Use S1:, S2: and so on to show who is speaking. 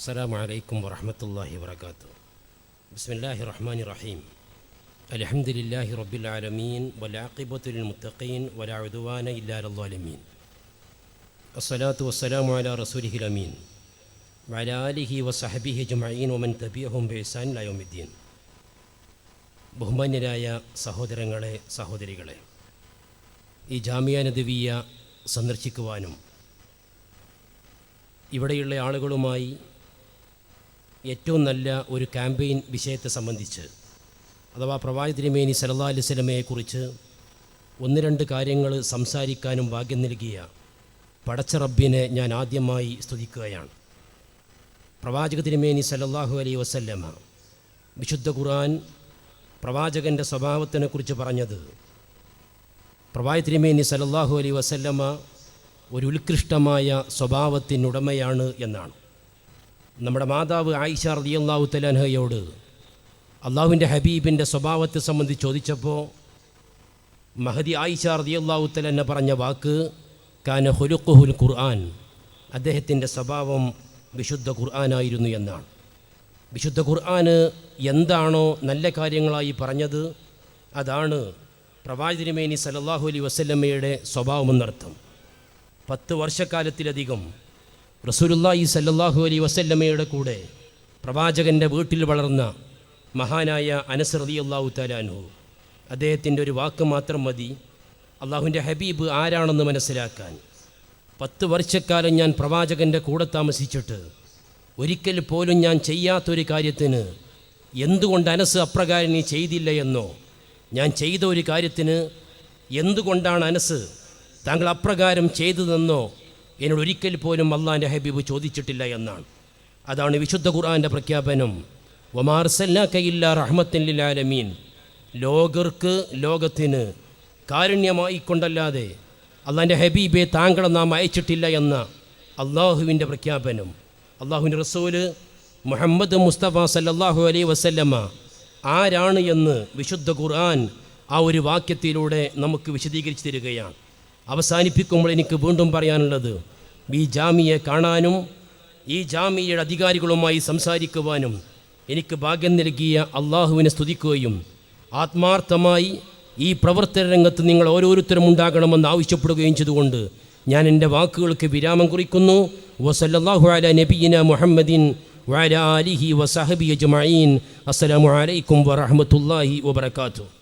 S1: السلام عليكم ورحمة الله وبركاته بسم الله الرحمن الرحيم الحمد لله رب العالمين والعاقبة للمتقين ولا عدوان إلا على الظالمين الصلاة والسلام على رسوله الأمين وعلى آله وصحبه أجمعين ومن تبعهم بإحسان إلى يوم الدين ബഹുമാന്യരായ സഹോദരങ്ങളെ സഹോദരികളെ ഈ ജാമിയ നദവിയ സന്ദർശിക്കുവാനും ഇവിടെയുള്ള ആളുകളുമായി ഏറ്റവും നല്ല ഒരു ക്യാമ്പയിൻ വിഷയത്തെ സംബന്ധിച്ച് അഥവാ പ്രവാചക തിരുമേനി സലല്ലാ അലൈഹി സ്വലമയെക്കുറിച്ച് ഒന്ന് രണ്ട് കാര്യങ്ങൾ സംസാരിക്കാനും ഭാഗ്യം നൽകിയ പടച്ച റബ്ബിനെ ഞാൻ ആദ്യമായി സ്തുതിക്കുകയാണ്. പ്രവാചക തിരുമേനി സല്ലല്ലാഹു അലൈ വസല്ലമ വിശുദ്ധ ഖുർആൻ പ്രവാചകന്റെ സ്വഭാവത്തിനെക്കുറിച്ച് പറഞ്ഞത് പ്രവാചക തിരുമേനി സല്ലല്ലാഹു അലൈഹി വസല്ലമ ഒരു ഉത്കൃഷ്ടമായ സ്വഭാവത്തിനുടമയാണ് എന്നാണ്. നമ്മുടെ മാതാവ് ആയിഷ റളിയല്ലാഹു തലാൻഹയോട് അള്ളാഹുവിന്റെ ഹബീബിന്റെ സ്വഭാവത്തെ സംബന്ധിച്ച് ചോദിച്ചപ്പോൾ മഹദി ആയിഷ റളിയല്ലാഹു തലന്നെ പറഞ്ഞ വാക്ക് കാന ഹുലുഖുൽ ഖുർആൻ അദ്ദേഹത്തിന്റെ സ്വഭാവം വിശുദ്ധ ഖുർആനായിരുന്നു എന്നാണ്. വിശുദ്ധ ഖുർആന് എന്താണോ നല്ല കാര്യങ്ങളായി പറഞ്ഞത് അതാണ് പ്രവാചകമേനി സലല്ലാഹു അലി വസല്ലമ്മയുടെ സ്വഭാവമെന്നർത്ഥം പത്ത് വർഷക്കാലത്തിലധികം റസൂലുല്ലാഹി സല്ലാഹു അലൈഹി വസല്ലമ്മയുടെ കൂടെ പ്രവാചകന്റെ വീട്ടിൽ വളർന്ന മഹാനായ അനസ് റളിയല്ലാഹു തലാനു അദ്ദേഹത്തിന്റെ ഒരു വാക്ക് മാത്രം മതി. അള്ളാഹുവിന്റെ ഹബീബ് ആരാണെന്ന് മനസ്സിലാക്കാൻ. പത്ത് വർഷക്കാലം ഞാൻ പ്രവാചകന്റെ കൂടെ താമസിച്ചിട്ട് ഒരിക്കൽ പോലും ഞാൻ ചെയ്യാത്തൊരു കാര്യത്തിന് എന്തുകൊണ്ട് അനസ് അപ്രകാരം നീ ചെയ്തില്ല എന്നോ? ഞാൻ ചെയ്ത ഒരു കാര്യത്തിന് എന്തുകൊണ്ടാണ് അനസ് താങ്കൾ അപ്രകാരം ചെയ്തതെന്നോ? എന്നോട് ഒരിക്കൽ പോലും അള്ളാന്റെ ഹബീബ് ചോദിച്ചിട്ടില്ല എന്നാണ്. അതാണ് വിശുദ്ധ ഖുർആന്റെ പ്രഖ്യാപനം. ഒമാർസല്ലാക്കയില്ല റഹ്മത്തില്ലാലമീൻ ലോകർക്ക് ലോകത്തിന് കാരുണ്യമായി കൊണ്ടല്ലാതെ അള്ളാന്റെ ഹബീബെ താങ്കളെ നാം അയച്ചിട്ടില്ല എന്ന അള്ളാഹുവിന്റെ പ്രഖ്യാപനം. അള്ളാഹുവിന്റെ റസൂൽ മുഹമ്മദ് മുസ്തഫ സല്ലാഹു അലൈ വസല്ലമ്മ ആരാണ് എന്ന് വിശുദ്ധ ഖുർആൻ ആ ഒരു വാക്യത്തിലൂടെ നമുക്ക് വിശദീകരിച്ചു തരികയാണ്. അവസാനിപ്പിക്കുമ്പോൾ എനിക്ക് വീണ്ടും പറയാനുള്ളത് ഈ ജാമിയെ കാണാനും ഈ ജാമിയയുടെ അധികാരികളുമായി സംസാരിക്കുവാനും എനിക്ക് ഭാഗ്യം നൽകിയ അള്ളാഹുവിനെ സ്തുതിക്കുകയും ആത്മാർത്ഥമായി ഈ പ്രവർത്തന രംഗത്ത് നിങ്ങൾ ഓരോരുത്തരും ഉണ്ടാകണമെന്ന് ആവശ്യപ്പെടുകയും ചെയ്തുകൊണ്ട് ഞാൻ എന്റെ വാക്കുകൾക്ക് വിരാമം കുറിക്കുന്നു. വസല്ലാഹു അല നബീന മുഹമ്മദിൻ അലിഹി വസഹബി അജ്മീൻ അസ്സലാമു അലൈക്കും വറഹ്മത്തുള്ളാഹി വബറകാതുഹു.